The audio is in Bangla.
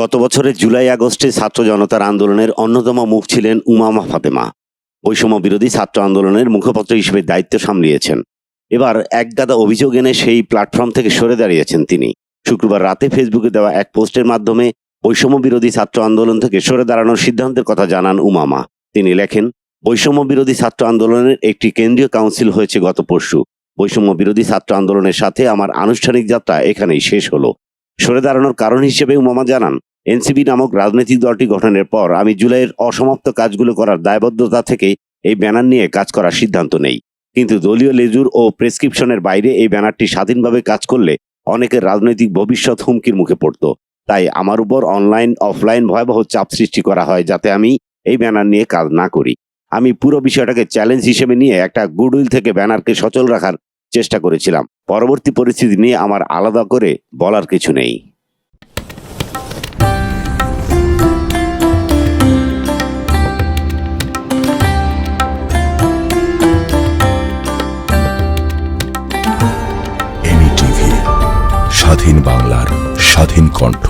গত বছরের জুলাই, আগস্টে ছাত্র জনতার আন্দোলনের অন্যতম মুখ ছিলেন উমামা ফাতেমা। বৈষম্য বিরোধী ছাত্র আন্দোলনের মুখপাত্র হিসেবে দায়িত্ব সামলিয়েছেন। এবার একগাদা অভিযোগ এনে সেই প্ল্যাটফর্ম থেকে সরে দাঁড়িয়েছেন তিনি। শুক্রবার রাতে ফেসবুকে দেওয়া এক পোস্টের মাধ্যমে বৈষম্য বিরোধী ছাত্র আন্দোলন থেকে সরে দাঁড়ানোর সিদ্ধান্তের কথা জানান উমামা। তিনি লেখেন, বৈষম্য বিরোধী ছাত্র আন্দোলনের একটি কেন্দ্রীয় কাউন্সিল হয়েছে গত পরশু। বৈষম্য বিরোধী ছাত্র আন্দোলনের সাথে আমার আনুষ্ঠানিক যাত্রা এখানেই শেষ হলো। সরে দাঁড়ানোর কারণ হিসেবে উমামা জানান, এনসিপি নামক রাজনৈতিক দলটি গঠনের পর আমি জুলাইয়ের অসমাপ্ত কাজগুলো করার দায়বদ্ধতা থেকে এই ব্যানার নিয়ে কাজ করার সিদ্ধান্ত নেই। কিন্তু দলীয় লেজুর ও প্রেসক্রিপশনের বাইরে এই ব্যানারটি স্বাধীনভাবে কাজ করলে অনেকের রাজনৈতিক ভবিষ্যৎ হুমকির মুখে পড়ত। তাই আমার উপর অনলাইন, অফলাইন ভয়াবহ চাপ সৃষ্টি করা হয় যাতে আমি এই ব্যানার নিয়ে কাজ না করি। আমি পুরো বিষয়টাকে চ্যালেঞ্জ হিসেবে নিয়ে একটা গুডউইল থেকে ব্যানারকে সচল রাখার চেষ্টা করেছিলাম। পরবর্তী পরিস্থিতি নিয়ে আমার আলাদা করে বলার কিছু নেই। স্বাধীন বাংলার স্বাধীন কণ্ঠ।